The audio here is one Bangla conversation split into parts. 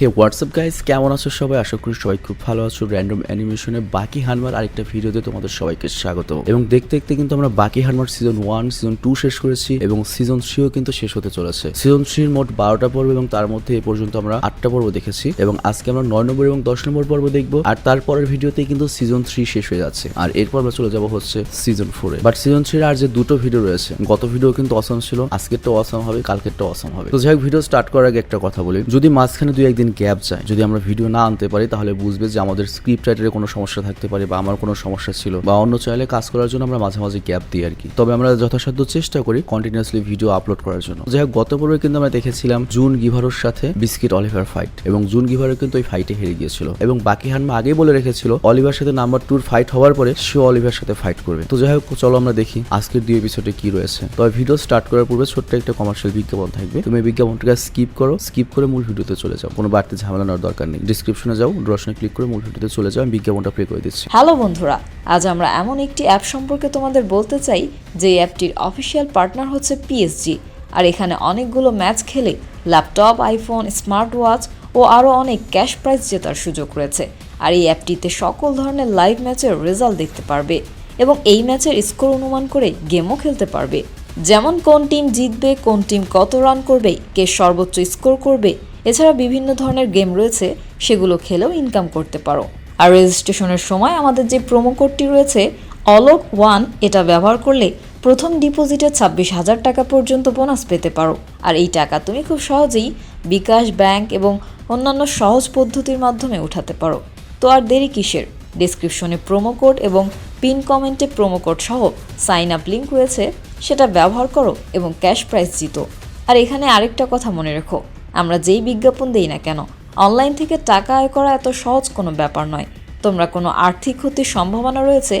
হে হোয়াটসঅ্যাপ গাইস কেমন আছো সবাই? আশা করি সবাই খুব ভালো আছো। র্যান্ডম অ্যানিমেশনে বাকি হানমার আরেকটা ভিডিওতে তোমাদের সবাইকে স্বাগত। এবং দেখতে দেখতে কিন্তু আমরা বাকি হানমার সিজন ওয়ান সিজন টু শেষ করেছি এবং সিজন থ্রিও কিন্তু শেষ হতে চলেছে। সিজন থ্রির মোট বারোটা পর্ব এবং তার মধ্যে এ পর্যন্ত আমরা আটটা পর্ব দেখেছি এবং আজকে আমরা নয় নম্বর এবং দশ নম্বর পর্ব দেখব। আর তারপরের ভিডিওতেই কিন্তু সিজন থ্রি শেষ হয়ে যাচ্ছে। আর এরপর আমরা চলে যাব হচ্ছে সিজন ফোরে বাট সিজন থ্রির আর যে দুটো ভিডিও রয়েছে, গত ভিডিও কিন্তু অসম ছিল আজকেরটা অসম হবে কালকেরটা অসম হবে। তো যাই হোক ভিডিও স্টার্ট করার আগে একটা কথা বলি। যদি মাঝখানে দুই একদিন গ্যাপ যায়। যদি আমরা ভিডিও না আনতে পারি, তাহলে বুঝবে যে আমাদের স্ক্রিপ্ট রাইটারে কোনো সমস্যা থাকতে পারে বা আমার কোনো সমস্যা ছিল বা অন্য চ্যানেলে কাজ করার জন্য আমরা মাঝে মাঝে গ্যাপ দিই আর কি। তবে আমরা যথাসাধ্য চেষ্টা করি কন্টিনিউসলি ভিডিও আপলোড করার জন্য। যাই হোক, গত পর্বে কিন্তু আমরা দেখেছিলাম জুন গিভারোর সাথে বিস্কিট অলিভার ফাইট এবং জুন গিভারও কিন্তু ওই ফাইটে হেরে গিয়েছিল। এবং বাকি হানমা আগেই বলে রেখেছিল অলিভার সাথে নাম্বার টুর ফাইট হওয়ার পরে সে অলিভার সাথে ফাইট করবে। তো যাই হোক, চলো আমরা দেখি আজকের দুই এপিসোডে কি রয়েছে। তবে ভিডিও স্টার্ট করার পূর্বে ছোট্ট একটা কমার্শিয়াল বিজ্ঞাপন থাকবে। তুমি এই বিজ্ঞাপনটাকে স্কিপ করো স্কিপ করে মূল ভিডিওতে চলে যাও। কোনো বাড়তি ঝামেলা নেওয়ার দরকার নেই। ডিসক্রিপশনে যাও রোশনে ক্লিক করে মূল ভিডিওতে চলে যাও, আমি বিজ্ঞাপনটা প্লে করে দিচ্ছি। হ্যালো বন্ধুরা, আজ আমরা এমন একটি অ্যাপ সম্পর্কে তোমাদের বলতে চাই, যে অ্যাপটির অফিসিয়াল পার্টনার হচ্ছে পিএসজি আর এখানে অনেকগুলো ম্যাচ খেলে ল্যাপটপ আইফোন স্মার্ট ওয়াচ ও আরও অনেক ক্যাশ প্রাইজ জেতার সুযোগ রয়েছে। আর এই অ্যাপটিতে সকল ধরনের লাইভ ম্যাচের রেজাল্ট দেখতে পারবে এবং এই ম্যাচের স্কোর অনুমান করে গেমও খেলতে পারবে। যেমন কোন টিম জিতবে, কোন টিম কত রান করবে, কে সর্বোচ্চ স্কোর করবে এছাড়া বিভিন্ন ধরনের গেম রয়েছে, সেগুলো খেলেও ইনকাম করতে পারো। আর রেজিস্ট্রেশনের সময় আমাদের যে প্রোমো কোডটি রয়েছে অলোক ওয়ান এটা ব্যবহার করলে প্রথম ডিপোজিটে ছাব্বিশ হাজার টাকা পর্যন্ত বোনাস পেতে পারো। আর এই টাকা তুমি খুব সহজেই বিকাশ ব্যাংক এবং অন্যান্য সহজ পদ্ধতির মাধ্যমে উঠাতে পারো। তো আর দেরি কিসের? ডেসক্রিপশনে প্রোমো কোড এবং পিন কমেন্টে প্রোমো কোড সহ সাইন আপ লিঙ্ক রয়েছে, সেটা ব্যবহার করো এবং ক্যাশ প্রাইজ জিতো। আর এখানে আরেকটা কথা মনে রেখো আমরা যেই বিজ্ঞাপন দিই না কেন, অনলাইন থেকে টাকা আয় করা এত সহজ কোনো ব্যাপার নয়। তোমরা কোনো আর্থিক ক্ষতির সম্ভাবনা রয়েছে,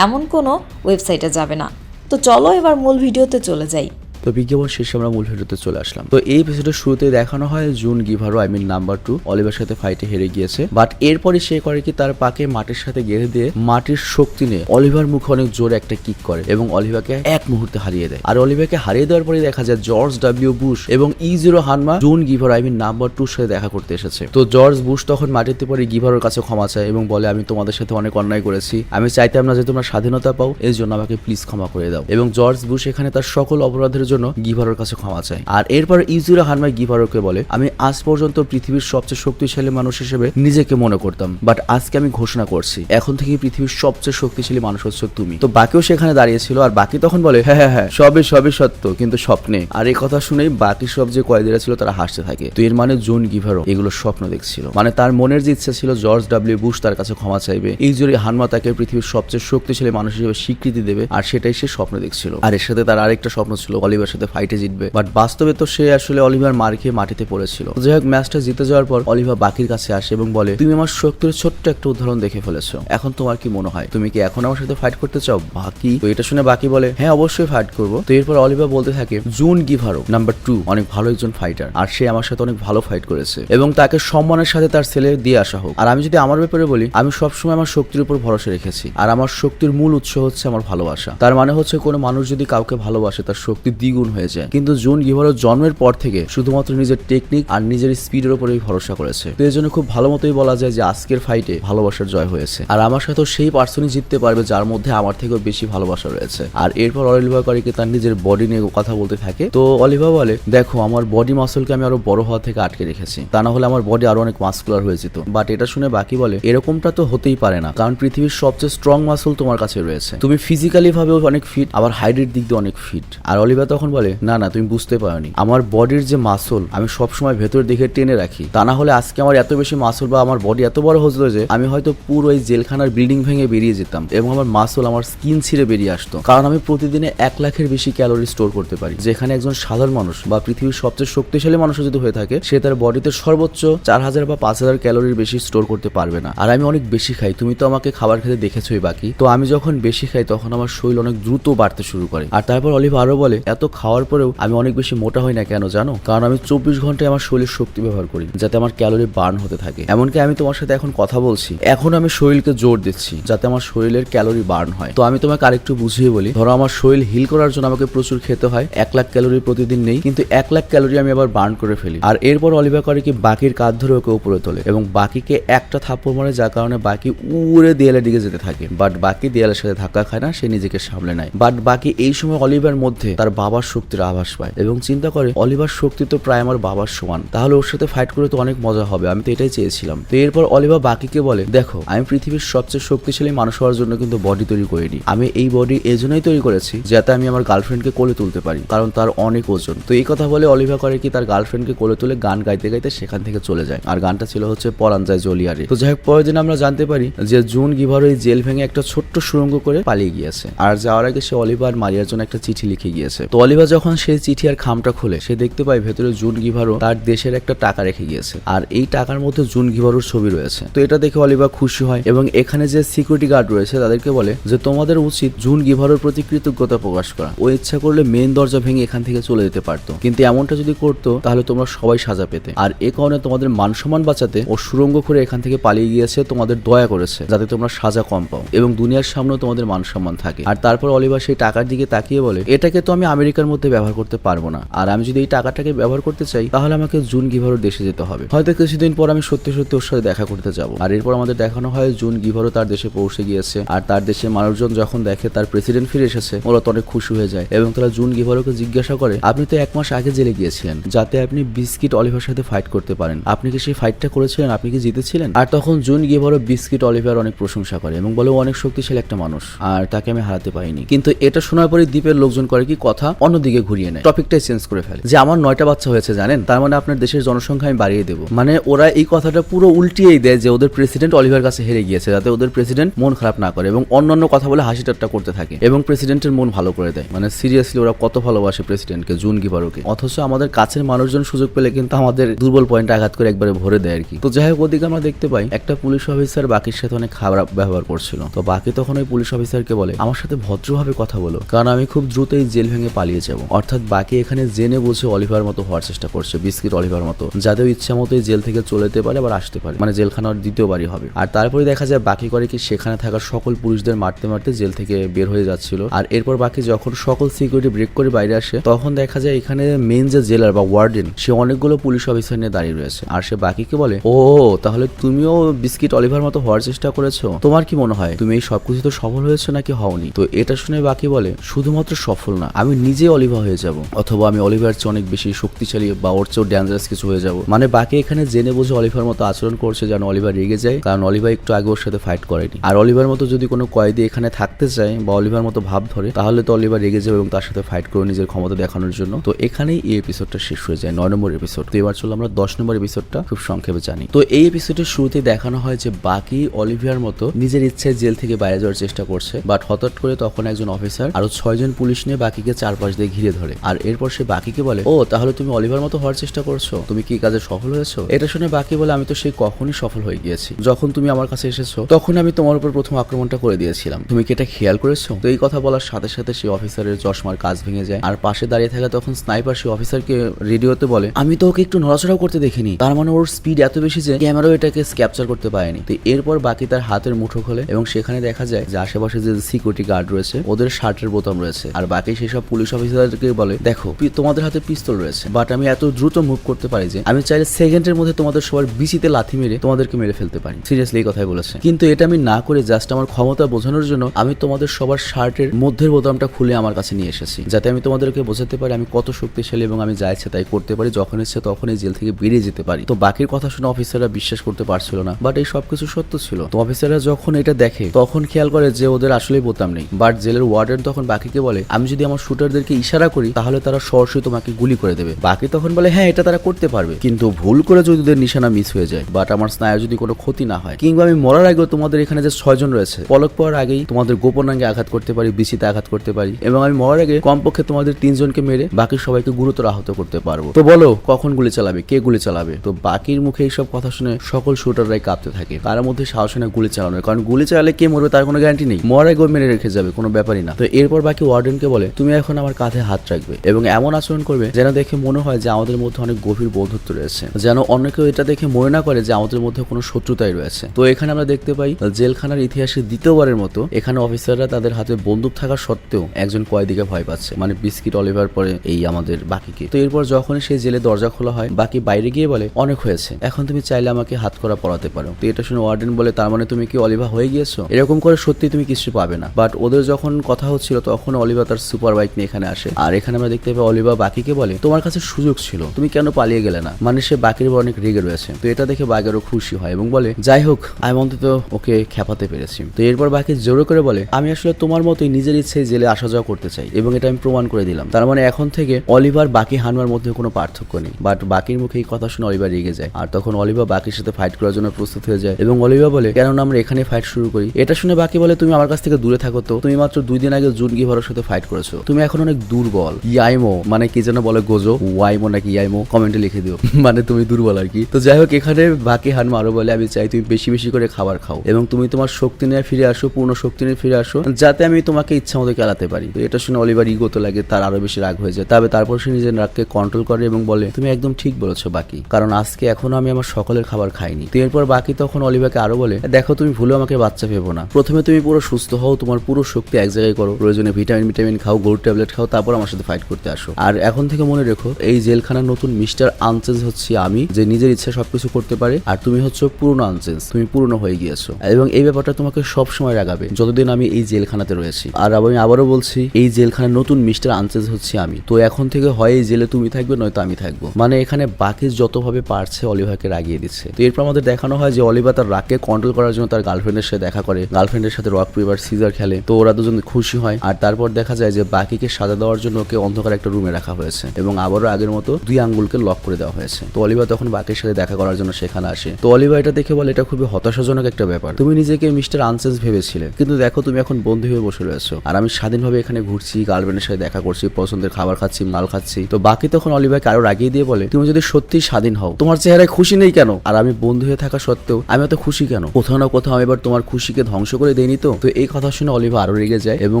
এমন কোনো ওয়েবসাইটে যাবে না। তো চলো এবার মূল ভিডিওতে চলে যাই। তো বিজ্ঞাপন শেষে আমরা মূল ভিডিওতে চলে আসলাম। তো এই এপিসোডের শুরুতে দেখানো হয় Jun Guevaro I mean number two Oliver সাথে ফাইটে হেরে গিয়েছে। বাট এরপরে সে করে কি তার পাকে মাটির সাথে গেড়ে দিয়ে মাটির শক্তি নিয়ে অলিভার মুখে অনেক জোরে একটা কিক করে এবং অলিভাকে এক মুহূর্তে হারিয়ে দেয়। আর অলিভারকে হারিয়ে দেওয়ার পরে দেখা যায় জর্জ ডাব্লিউ বুশ এবং Yujiro Hanma Jun Guevaro I mean number টুর সাথে দেখা করতে এসেছে। তো জর্জ বুশ তখন মাটিতে পরে গিভারের কাছে ক্ষমা চায় এবং বলে, আমি তোমাদের সাথে অনেক অন্যায় করেছি। আমি চাইতাম না যে তোমরা স্বাধীনতা পাও, এর জন্য আমাকে প্লিজ ক্ষমা করে দাও। এবং জর্জ বুশ এখানে তার সকল অপরাধের জন্য গিভারের কাছে ক্ষমা চায় আর এরপর ইজুরা হানমাই গিভারকে বলে, আমি আজ পর্যন্ত পৃথিবীর সবচেয়ে শক্তিশালী মানুষ হিসেবে নিজেকে মনে করতাম, বাট আজকে আমি ঘোষণা করছি, এখন থেকে পৃথিবীর সবচেয়ে শক্তিশালী মানুষ হচ্ছে তুমি। তো বাকিও সেখানে দাঁড়িয়েছিল, আর বাকি তখন বলে হ্যাঁ হ্যাঁ হ্যাঁ সবই সবই সত্য, কিন্তু স্বপ্নে। আর এই কথা শুনেই বাকি সব যে কয়েদিরা ছিল, তারা হাসতে থাকে। তো এর মানে জোন গিভারও এগুলো স্বপ্ন দেখছিল। মানে তার মনের যে ইচ্ছা ছিল, জর্জ ডাব্লিউ বুশ তার কাছে ক্ষমা চাইবে এই জোরে হানমা তাকে পৃথিবীর সবচেয়ে শক্তিশালী মানুষ হিসেবে স্বীকৃতি দেবে, আর সেটাই সে স্বপ্ন দেখছিল। আর এর সাথে তার আরেকটা স্বপ্ন ছিল, অলিভার সাথে ফাইটে জিতবে। বাট বাস্তবে তো সে আসলে অলিভার মার খেয়ে মাটিতে পড়েছিল। যাই হোক ম্যাচটা জিতে যাওয়ার পর অলিভার বাকির কাছে আসে এবং বলে, তুমি আমার শক্তির ছোট্ট একটা উদাহরণ দেখে ফেলেছো। এখন তোমার কি মনে হয়? তুমি কি এখন আমার সাথে ফাইট করতে চাও? বাকি? তো এটা শুনে বাকি বলে হ্যাঁ অবশ্যই ফাইট করব। তো এরপর অলিভার বলতে থাকে জুন গিভারো নাম্বার টু অনেক ভালো একজন ফাইটার আর সে আমার সাথে অনেক ভালো ফাইট করেছে। এবং তাকে সম্মানের সাথে তার ছেলে দিয়ে আসা হোক। আর আমি যদি আমার ব্যাপারে বলি, আমি সবসময় আমার শক্তির উপর ভরসা রেখেছি। আর আমার শক্তির মূল উৎস হচ্ছে আমার ভালোবাসা। তার মানে হচ্ছে কোনো মানুষ যদি কাউকে ভালোবাসে, তার শক্তি দ্বিগুণ হয়ে যায়। কিন্তু জুন গিভারো জন্মের পর থেকে শুধুমাত্র নিজের টেকনিক আর নিজের স্পিডের উপরেই ভরসা করেছে। তো এই জন্য খুব ভালো মতোই বলা যায় যে আজকের ফাইটে ভালোবাসার জয় হয়েছে। আর আমার সাথেও সেই পার্সনই জিততে পারবে যার মধ্যে আমার থেকেও বেশি ভালোবাসা রয়েছে। আর এরপর অলিভা করিকে তার নিজের বডি নিয়ে কথা বলতে থাকে। তো অলিভা বলে, দেখো, আমার বডি মাসলকে আমি আরও বড় হওয়া থেকে আটকে রেখেছি। তা না হলে আমার বডি আরও অনেক মাস্কুলার হয়ে যেত। বাট এটা শুনে বাকি বলে, এরকমটা তো হতেই পারে না। কারণ পৃথিবীর সবচেয়ে স্ট্রং মাসল তোমার কাছে রয়েছে। তুমি ফিজিক্যালি ভাবেও অনেক ফিট আবার হাইডের দিক দিয়ে অনেক ফিট আর অলিভা তখন বলে, না না, তুমি বুঝতে পারোনি। আমার বডির যে মাসল আমি সবসময় ভেতর দিকে টেনে রাখি। তা না হলে আজকে আমার এত বেশি মাসল বা আমার বডি এত বড় হয়েছিল যে, আমি হয়তো পুরো এই জেলখানার বিল্ডিং ভেঙে বেরিয়ে যেতাম এবং আমার মাসল আমার স্কিন ছিঁড়ে বেরিয়ে আসতো। কারণ আমি প্রতিদিনে এক লাখের বেশি ক্যালোরি স্টোর করতে পারি। যেখানে একজন সাধারণ মানুষ বা পৃথিবীর সবচেয়ে শক্তিশালী মানুষ যদি হয়ে থাকে, সে তার বডিতে সর্বোচ্চ চার হাজার বা পাঁচ হাজার ক্যালোরির বেশি স্টোর করতে পারবে না। আর আমি অনেক বেশি খাই, তুমি তো আমাকে খাবার খেতে দেখেছোই বাকি। তো আমি যখন বেশি খাই, তখন আমার শরীর অনেক দ্রুত বাড়তে শুরু করে। আর তারপর অলিভ আরও বলে, এত খাওয়ার পরেও আমি অনেক বেশি মোটা হই না কেন জানো? কারণ আমি চব্বিশ ঘন্টায় আমার শরীরের শক্তি ব্যবহার করি, যাতে আমার ক্যালোরি বার্ন হতে থাকে। এমনকি আমি তোমার সাথে এখন কথা বলছি, এখন আমি শরীরকে জোর দিচ্ছি, যাতে আমার শরীরের ক্যালোরি বার্ন হয়। তো আমি তোমাকে আরেকটু বুঝিয়ে বলি, ধরো আমার শরীর হিল করার জন্য আমাকে প্রচুর খেতে হয়, এক লাখ ক্যালোরি প্রতিদিন নেই, কিন্তু এক লাখ ক্যালোরি আমি আবার বার্ন করে ফেলি। আর এরপর অলিভা করে কি বাকির কাঁধ ধরে ওকে উপরে তোলে, এবং বাকিকে একটা থাপ্পড় মারে, যার কারণে বাকি উড়ে দেয়ালের দিকে যেতে থাকে। বাট বাকি দেয়ালের সাথে ধাক্কা খায় না, সে নিজেকে সামলে নেয়। বাট বাকি এই সময় অলিভার মধ্যে তার বাবার শক্তির আভাস পায় এবং চিন্তা করে, অলিভার শক্তি তো প্রায় আমার বাবার সমান। তাহলে ওর সাথে ফাইট করে তো অনেক মজা হবে, আমি তো এটাই চেয়েছিলাম। তো এরপর অলিভা বাকিকে বলে, দেখো, আমি পৃথিবীর সবচেয়ে শক্তিশালী মানুষ হওয়ার জন্য কিন্তু বডি তৈরি করিনি। আমি এই বডি এই জন্যই তৈরি করেছি যাতে আমি আমার গার্লফ্রেন্ডকে কোলে তুলতে পারি, কারণ তার অনেক ওজন। তো এই কথা বলে অলিভা করে কি তার গার্লফ্রেন্ডকে কোলে তুলে গান গাইতে গাইতে সেখান থেকে চলে যায়। আর গানটা ছিল হচ্ছে পরাঞ্জায় জলিয়ারে তো যাই হোক, পরের দিন আমরা জানতে পারি যে জুন গিভার ওই জেল ভেঙে একটা ছোট্ট সুড়ঙ্গ করে পালিয়ে গিয়েছে। আর যাওয়ার আগে সে অলিভা আর মারিয়ার জন্য একটা চিঠি লিখে গিয়েছে। তো অলিভা যখন সেই চিঠি আর খামটা খুলে, সে দেখতে পায় ভেতরে জুন গিভারও তার দেশের একটা টাকা রেখে গিয়েছে। আর এই টাকার মধ্যে জুন গিভারোর ছবি রয়েছে। তো এটা দেখে অলিভা খুশি হয় এবং এখানে যে সিকিউরিটি গার্ড রয়েছে, তাদেরকে বলে যে, তোমাদের উচিত জুন গিভারোর প্রতি কৃতজ্ঞতা প্রকাশ করা। ও ইচ্ছা করলে মেন দরজা ভেঙে এখান থেকে চলে যেতে পারতো। কিন্তু এমনটা যদি করতো, তাহলে তোমরা সবাই সাজা পেতে। আর এ কারণে তোমাদের মান সম্মান বাঁচাতে ও সুরঙ্গ করে এখান থেকে পালিয়ে গিয়েছে, তোমাদের দয়া করেছে, যাতে তোমরা সাজা কম পাও। এবং দুনিয়ার সামনেও তোমাদের মান সম্মান থাকে। আর তারপর অলিভার সেই টাকার দিকে তাকিয়ে বলে, এটাকে তো আমি আমেরিকার মধ্যে ব্যবহার করতে পারব না। আর আমি যদি এই টাকাটাকে ব্যবহার করতে চাই, তাহলে আমাকে জুন গিভারোর দেশে যেতে হবে। হয়তো কিছুদিন পর আমি সত্যি সত্যি ওর সাথে দেখা করতে যাব। আর এরপর আমাদের দেখানো হয়, জুন গিভারও তার দেশে পৌঁছে গিয়েছে। আর তার দেশে মানুষজন যখন দেখে, তার প্রেসিডেন্ট ফিরে এসেছে ওরা তো অনেক খুশি হয়ে যায়। এবং তারা জুন গিভারোকে জিজ্ঞাসা করে, আপনি তো এক মাস আগে জেলে গিয়েছিলেন, যাতে আপনি বিস্কিট অলিভার সাথে ফাইট করতে পারেন। আপনি কি সেই ফাইটটা করেছিলেন? আপনি কি জিতেছিলেন? আর তখন জুন গিভারও বিস্কিট অলিভার অনেক প্রশংসা করে এবং বলে অনেক শক্তিশালী একটা মানুষ। আর তাকে আমি হারাতে পারিনি। কিন্তু এটা শোনার পরে দ্বীপের লোকজন করে, কি কথা? অন্যদিকে ঘুরিয়ে নেয়। টপিকটাই চেঞ্জ করে ফেলে। যে আমার নয়টা বাচ্চা হয়েছে, জানেন? তার মানে আপনার দেশের জনসংখ্যা আমি বাড়িয়ে দেবো। মানে ওরা এই কথাটা পুরো উল্টিয়েই দেয় যে ওদের প্রেসিডেন্ট অলিভার কাছে হেরে গিয়েছে, যাতে ওদের প্রেসিডেন্ট মন খারাপ না করে এবং অন্যান্য কথা বলে হাসি ঠাট্টা করতে থাকে এবং প্রেসিডেন্টের মন ভালো করে দেয়। মানে সিরিয়াসলি ওরা কত ভালোবাসে প্রেসিডেন্টকে জুন গিভারোকে অথচ আমাদের কাছের মানুষজন সুযোগ পেলে কিন্তু আমাদের দুর্বল পয়েন্ট আঘাত করে একবারে ভরে দেয় আর কি। তো যাই হোক, ওদিকে আমরা দেখতে পাই, একটা পুলিশ অফিসার বাকির সাথে অনেক খারাপ ব্যবহার করছিল। তো বাকি তখন ওই পুলিশ অফিসারকে বলে, আমার সাথে ভদ্রভাবে কথা বলো, কারণ আমি খুব দ্রুতই জেল ভেঙে পালিয়ে যাব। অর্থাৎ বাকি এখানে জেনে বুঝে অলিভার মতো হওয়ার চেষ্টা করছে, বিস্কিট অলিভার মতো। ও ইচ্ছা মতোই জেল থেকে চলে যেতে পারে আবার আসতে পারে। মানে জেলখানার দ্বিতীয়বারই হবে। আর তারপরে দেখা যায় বাকি করে কি সেখানে থাকা সকল পুলিশদের মারতে মারতে জেল থেকে বের হয়ে যাচ্ছিল। আর এরপর বাকি যখন সকল সিকিউরিটি ব্রেক করে বাইরে আসে, তখন দেখা যায় এখানে মেন যে জেলার বা ওয়ার্ডেন সে অনেকগুলো পুলিশ অফিসার নিয়ে দাঁড়িয়ে রয়েছে। আর সে বাকিকে বলে, ও, তাহলে তুমিও বিস্কিট অলিভার মতো হওয়ার চেষ্টা করেছ? তোমার কি মনে হয়, তুমি এই সবকিছু তো সফল হয়েছো নাকি হওনি? তো এটা শুনে বাকি বলে, শুধুমাত্র সফল না, আমি নিজে অলিভা হয়ে যাব, অথবা আমি অলিভার চেয়ে অনেক বেশি শক্তিশালী বা ওর চেয়েও ডেঞ্জারাস কিছু হয়ে যাব। মানে বাকি এখানে জেনে বুঝে অলিভার মতো আচরণ করছে যেন অলিভার রেগে যায়, কারণ অলিভার একটু আগে ওর সাথে ফাইট করেনি। আর অলিভার মতো যদি কোনো কয়েদি এখানে থাকতে চায় বা অলিভার মতো ভাব ধরে, তাহলে তো অলিভার রেগে যাবে এবং তার সাথে ফাইট করে নিজের ক্ষমতা দেখানোর জন্য। তো এখানেই এই এপিসোডটা শেষ হয়ে যায়, নয় নম্বর এপিসোড তো এবার চলো আমরা দশ নম্বর এপিসোডটা খুব সংক্ষেপে জানি। তো এই এপিসোডের শুরুতে দেখানো হয় যে বাকি অলিভিয়ার মতো নিজের ইচ্ছায় জেল থেকে বাইরে যাওয়ার চেষ্টা করছে বাট হঠাৎ করে তখন একজন অফিসার আরও ছয়জন পুলিশ নিয়ে বাকিকে চারপাশ দিয়ে ঘিরে ধরে। আর এরপর সে বাকিকে বলে, ও, তাহলে তুমি অলিভার মতো হওয়ার চেষ্টা করছ? তুমি কি কাজে সফল হয়েছো? এটা শুনে বাকি বলে, আমি তো সেই কখনই সফল হয়ে গিয়েছি। যখন তুমি আমার কাছে এসেছ, তখন আমি তোমার উপর প্রথম আক্রমণটা করে দিয়েছিলাম। তুমি কি এটা খেয়াল করেছ? তো এই কথা বলার সাথে সাথে সেই অফিসারের চশমার কাজ ভেঙে যায়। আর পাশে দাঁড়িয়ে থাকা তখন স্নাইপার সেই অফিসারকে রেডিওতে বলে, আমি তো ওকে একটু নড়াচড়াও করতে দেখিনি। তার মানে ওর স্পিড এত বেশি যে ক্যামেরাও এটাকে ক্যাপচার করতে পারেনি। তো এরপর বাকি তার হাতের মুঠো খোলে এবং সেখানে দেখা যায় যে আশেপাশে যে সিকিউরিটি গার্ড রয়েছে, ওদের শার্টের বোতাম রয়েছে। আর বাকি সেসব পুলিশ অফিসারকে বলে, দেখো তোমাদের হাতে পিস্তল রয়েছে বাট আমি এত দ্রুত মুভ করতে পারি যে, আমি চাইলে সেকেন্ডের মধ্যে তোমাদের সবার বিচিতে লাথি মেরে তোমাদেরকে মেরে ফেলতে পারি। সিরিয়াসলি এই কথাই বলেছে। কিন্তু এটা আমি না করে জাস্ট আমার ক্ষমতা বোঝানোর জন্য আমি তোমাদের সবার শার্টের মধ্যের বোতামটা খুলে আমার কাছে নিয়ে এসেছি, যাতে আমি তোমাদেরকে বোঝাতে পারি আমি কত শক্তিশালী এবং আমি যা ইচ্ছে তাই করতে পারি, যখন ইচ্ছে তখন এই জেল থেকে বেরিয়ে যেতে পারি। তো বাকির কথা শুনে অফিসাররা বিশ্বাস করতে পারছিল না বাট এই সবকিছু সত্য ছিল। তো অফিসাররা যখন এটা দেখে, তখন খেয়াল করে যে ওদের আসলেই বোতাম নেই বাট জেলের ওয়ার্ডেন তখন বাকিকে বলে, আমি যদি আমার শুটারদেরকে ইশারা করি, তাহলে তারা সরাসরি তোমাকে গুলি করে দেবে। বাকি তখন বলে হ্যাঁ এটা তারা করতে পারবে। কিন্তু ভুল করে যদি ওদের নিশানা মিস হয়ে যায় বাট আমার স্নায়ু যদি কোনো ক্ষতি না হয়, কিংবা আমি মরার আগেও তোমাদের এখানে যে ছয়জন রয়েছে, পলক পাওয়ার আগেই তোমাদের গোপনাঙ্গে আঘাত করতে পারি, বিচিতে আঘাত করতে পারি, এবং আমি মরার আগে কমপক্ষে তোমাদের তিনজনকে মেরে বাকি সবাইকে গুরুতর আহত করতে পারব। তো বলো, কখন গুলি চালাবে, কে গুলি চালাবে? তো বাকির মুখে এইসব কথা শুনে সকল শুটাররাই কাঁপতে থাকে। তার মধ্যে সাহস না গুলি চালানোর, কারণ গুলি চালালে কে মরবে তার কোনো গ্যারান্টি নেই। মরার আগেও মেরে রেখে যাবে, কোনো ব্যাপারই না। তো এরপর বাকি ওয়ার্ডেনকে বলে, তুমি এখন আমার কাঁধে হাত রাখবে এবং এমন আচরণ করবে যেন দেখে মনে হয় যে আমাদের মধ্যে অনেক গভীর বন্ধুত্ব রয়েছে। যেন অন্য কেউ এটা দেখে মনে না করে যে আমাদের মধ্যে কোনো শত্রুতাই রয়েছে। তো এখানে আমরা দেখতে পাই, জেলখানার ইতিহাসে দ্বিতীয়বারের মতো এখানে অফিসাররা তাদের হাতে বন্দুক থাকা সত্ত্বেও একজন কয়েদিকে ভয় পাচ্ছে। মানে বিস্কিট অলিভার পরে এই আমাদের বাকিকে। তো এরপর যখনই সেই জেলে দরজা খোলা হয়, বাকি বাইরে গিয়ে বলে, অনেক হয়েছে। এখন তুমি চাইলে আমাকে হাত করা পড়াতে পারো। তো এটা শুনে ওয়ার্ডেন বলে, তার মানে তুমি কি অলিভা হয়ে গিয়েছো? এরকম করে সত্যি তুমি কিছু পাবে না। বাট ওদের যখন কথা হচ্ছিল, তখন অলিভা তার সুপার বাইক নিয়ে এখানে আসে। আর এখানে আমরা দেখতে পাই অলিভা বাকিকে বলে, তোমার কাছে সুযোগ ছিল, তুমি কেন পালিয়ে গেলে না? মানে সে বাকির উপর অনেক রেগে রয়েছে। তো এটা দেখে বাগেরও খুশি হয় এবং বলে, যাই হোক, আমি অন্তত ওকে খেপাতে পেরেছি। তো এরপর বাকি জোরে করে বলে, আমি আসলে তোমার মতোই নিজের ইচ্ছে জেলে আসা যাওয়া করতে চাই এবং এটা আমি প্রমাণ করে দিলাম। তার মানে এখন থেকে অলিভার বাকি হানবার মধ্যে কোনো পার্থক্য নেই। বাট বাকির মুখে এই কথা শুনে অলিভার রেগে যায়। আর তখন অলিভা বাকির সাথে ফাইট করার জন্য প্রস্তুত হয়ে যায় এবং অলিভা বলে, কেননা আমরা এখানে ফাইট শুরু করি। এটা শুনে বাকি বলে, তুমি আমার কাছ থেকে দূরে থাকো তো। তুমি মাত্র দুই দিন আগে জুন গিভারের সাথে ফাইট করেছ। তুমি এখন অনেক দুর্বল। ইয়াইমো মানে কি যেন বলে গোজো? ওয়াইমো নাকি ইয়াইমো? কমেন্টে লিখে দিও। মানে তুমি দুর্বল আর কি। তো যাই হোক, এখানে বাকি হানমা আরও বলে আমি চাই তুমি বেশি বেশি করে খাবার খাও। এবং তুমি তোমার শক্তি নিয়ে ফিরে আসো, পূর্ণ শক্তি নিয়ে ফিরে আসো, যাতে আমি তোমাকে ইচ্ছা মতো খেলাতে পারি। তো এটা শুনে অলিভার ইগো তো লাগে, তার আরও বেশি রাগ হয়ে যায়। তবে তারপর সে নিজের রাগকে কন্ট্রোল করে এবং বলে, তুমি একদম ঠিক বলেছ, বাকি। কারণ আজকে এখনও আমি আমার সকলের খাবার খাইনি। তো এরপর বাকি তখন অলিভাকে আরও বলে, দেখো, তুমি ভুলে আমাকে বাচ্চা ভেবো না। প্রথমে তুমি পুরো সুস্থ হও, তোমার পুরো শক্তি এক জায়গায় করো। প্রয়োজনে ভিটামিন ভিটামিন খাও গোল্ড ট্যাবলেট খাও তারপর আমার সাথে ফাইট করতে আসো। আর এখন থেকে মনে রেখো, এই জেলখানার নতুন মিস্টার আনচেঞ্জ হচ্ছে আমি, যে নিজের ইচ্ছা সবকিছু করতে পারে, আর তুমি হচ্ছে পুরনো আনচেঞ্জ তুমি পুরনো হয়ে গিয়েছো। এবং এই ব্যাপারটা তোমাকে সব সময় রাগাবে, যতদিন আমি এই জেলখানাতে রয়েছি। আর আমি আবারও বলছি, এই জেলখানার নতুন মিস্টার আনচেঞ্জ হচ্ছে আমি। তো এখন থেকে হয় এই জেলে তুমি থাকবে, নয়তো আমি থাকব। মানে এখানে বাকি যতভাবে পারছে অলিভাকে রাগিয়ে দিচ্ছে। তো এরপর আমাদের দেখানো হয় যে অলিভা তার রাগকে কন্ট্রোল করার জন্য তার গার্লফ্রেন্ডের সাথে দেখা করে। গার্লফ্রেন্ডের সাথে রক পেপার সিজার খেলে। তো ওরা দুজন খুশি হয়। আর তারপর দেখা যায় যে বাকিকে সাজা দেওয়ার জন্য ওকে অন্ধকার একটা রুমে রাখা হয়েছে এবং আবারও আগের মতো দুই আঙ্গুলকে লক করে দেওয়া হয়েছে। তো অলিভা তখন বাকির সাথে দেখা করার জন্য সেখানে আসে। তো অলিভা এটা দেখে বলে, এটা খুবই হতাশাজনক একটা ব্যাপার। তুমি নিজেকে মিস্টার আনসেন্স ভেবেছিলে, কিন্তু দেখো তুমি এখন বন্ধু হয়ে বসে রয়েছো। আর আমি স্বাধীনভাবে এখানে ঘুরছি, গার্লফ্রেন্ডের সাথে দেখা করছি, পছন্দের খাবার খাচ্ছি, মাল খাচ্ছি। তো বাকি তখন অলিভাকে আরও রাগিয়ে দিয়ে বলে, তুমি যদি সত্যি স্বাধীন হও, তোমার চেহারায় খুশি নেই কেন? আর আমি বন্ধু হয়ে থাকা সত্ত্বেও আমি এত খুশি কেন? কোথাও না কোথাও আমি এবার তোমার খুশিকে ধ্বংস করে দেয়নি তো? তো এই কথা শুনে অলিভা আরও রেগে যায় এবং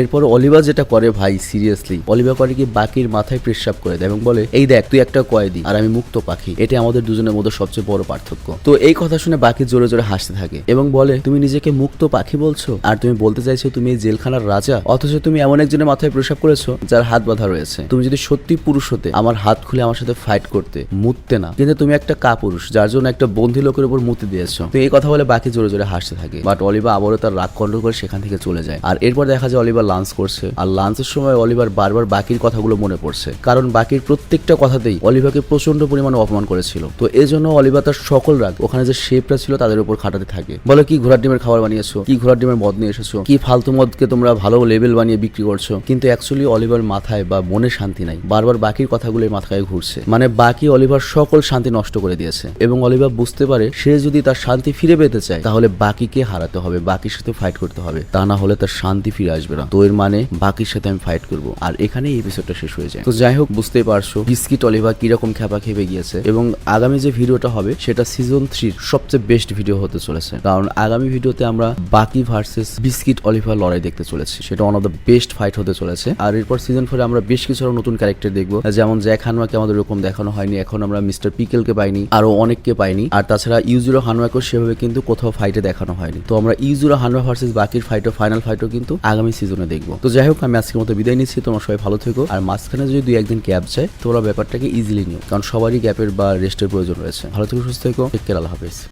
এরপর অলিভা যেটা করে, ভাই সিরিয়াসলি অলিভা কি, বাকির মাথায় প্রেসাব করে দেয় এবং বলে, এই দেখ, তুই একটা কয়েদি আর আমি মুক্ত পাখি। এটা আমাদের দুজনের মধ্যে সবচেয়ে বড় পার্থক্য। তো এই কথা শুনে বাকি জোরে জোরে হাসতে থাকে এবং বলে, তুমি নিজেকে মুক্ত পাখি বলছো? আর তুমি বলতে চাইছো তুমি এই জেলখানার রাজা? অথচ তুমি এমন একজনের মাথায় প্রসাব করেছ যার হাত বাঁধা রয়েছে। তুমি যদি সত্যি পুরুষ হতে, আমার হাত খুলে আমার সাথে ফাইট করতে, মুততে না। কিন্তু তুমি একটা কা পুরুষ যার জন্য একটা বন্ধি লোকের উপর মুতে দিয়েছ। তো এই কথা বলে বাকি জোরে জোরে হাসতে থাকে। বাট অলিভা আবারও তার রাগ কন্ট্রোল করে সেখান থেকে চলে যায়। আর এরপর দেখা যায় অলিভার লাঞ্চ করছে। আর লাঞ্চের সময় অলিভার বারবার বাকির কথাগুলো মনে পড়ছে। কারণ বাকির প্রত্যেকটা কথাতেই অলিভাকে প্রচণ্ড পরিমাণে অপমান করেছিল। তো এই জন্য অলিভা তার সকল রাগ, ওখানে যে শেপটা ছিল তাদের উপর খাটাতে থাকে। বলে, কি ঘোড়ার ডিমের খাবার বানিয়েছো? কি ঘোড়ার ডিমের মদ নিয়ে এসেছ? কি ফালতু মদকে তোমরা ভালো লেভেল বানিয়ে বিক্রি করছ? কিন্তু অ্যাকচুয়ালি অলিভার মাথায় বা মনে শান্তি নাই। বারবার বাকির কথাগুলো মাথায় ঘুরছে। মানে বাকি অলিভার সকল শান্তি নষ্ট করে দিয়েছে। এবং অলিভার বুঝতে পারে, সে যদি তার শান্তি ফিরে পেতে চায়, তাহলে বাকিকে হারাতে হবে, বাকির সাথে ফাইট করতে হবে। তা না হলে তার শান্তি ফিরে আসবে না। তো এর মানে বাকির সাথে আমি ফাইট করব। আর এখানেই এপিসোডটা শেষ হয়ে যায়। তো যাই হোক বুঝতেই পারছ বিস্কিট অলিভা কীরকম খেপা খেপে গিয়েছে এবং আগামী যে ভিডিওটা হবে, সেটা সিজন থ্রির সবচেয়ে বেস্ট ভিডিও হতে চলেছে। কারণ আগামী ভিডিওতে আমরা বাকি ভার্সেস বিস্কিট অলিভা লড়াই দেখতে চলেছি। সেটা one of the best fight হতে চলেছে। আর এরপর সিজন ফোরে আমরা বেশ কিছু নতুন ক্যারেক্টার দেখব। যেমন জ্যাক হানমাকে আমাদের এরকম দেখানো হয়নি। এখন আমরা মিস্টার পিকেলকে পাইনি, আরও অনেককে পাইনি। আর তাছাড়া ইউজুরো হানমাকেও সেভাবে কিন্তু কোথাও ফাইটে দেখানো হয়নি। তো আমরা ইউজুরো হানমা ভার্সেস বাকির ফাইটও ফাইনাল ফাইটও কিন্তু আগামী সিজনে দেখব। তো যাই হোক আমি আজকের মতো বিদায় নিচ্ছি। তোমরা সবাই ভালো থেকো। আর মাঝখানে যদি দুই একদিন গ্যাপ যায়, তোমরা ব্যাপারটাকে ইজিলি নিও। কারণ সবারই গ্যাপের বা রেস্টের প্রয়োজন রয়েছে। ভালো থেকো, সুস্থ থেকো। টেক কেয়ার হাফেজ।